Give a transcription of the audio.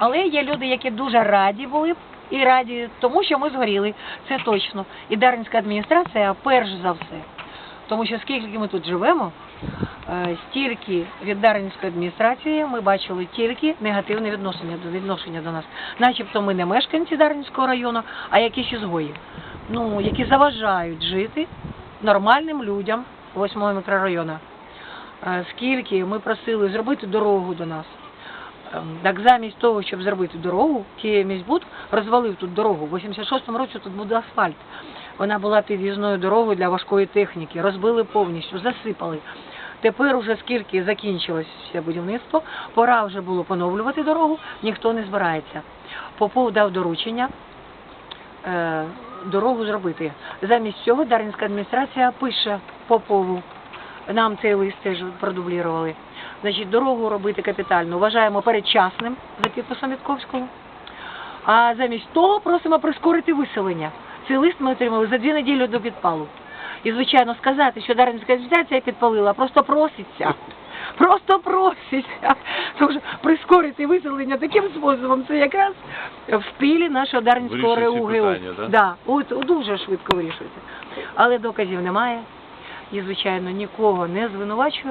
Але є люди, які дуже раді були і раді тому, що ми згоріли. Це точно. І Дарницька адміністрація перш за все. Тому що скільки ми тут живемо, е, стільки від Дарницької адміністрації ми бачили тільки негативне відношення до відношення до нас. Начебто ми не мешканці Дарницького району, а якісь ізгої, ну, які заважають жити нормальним людям 8 мікрорайону. Е, Скільки ми просили зробити дорогу до нас. Так замість того, щоб зробити дорогу, Київміськбуд розвалив тут дорогу. В 86-му році тут буде асфальт. Вона була під'їзною дорогою для важкої техніки. Розбили повністю, засипали. Тепер уже скільки закінчилось будівництво, пора вже було поновлювати дорогу, ніхто не збирається. Попов дав доручення е, дорогу зробити. Замість цього Дарницька адміністрація пише Попову. Нам цей лист теж продублірували. Значить, дорогу робити капітально вважаємо передчасним за підписом Вітковського. А замість того просимо прискорити виселення. Цей лист ми отримали за дві неділі до підпалу. І, звичайно, сказати, що Дарницька адміністрація підпалила, просто проситься. Просто проситься. Тому що прискорити виселення таким способом, це якраз в стилі нашого Дарницького РУГУ. да? Да, от дуже швидко вирішується. Але доказів немає. І, звичайно, нікого не звинувачуємо.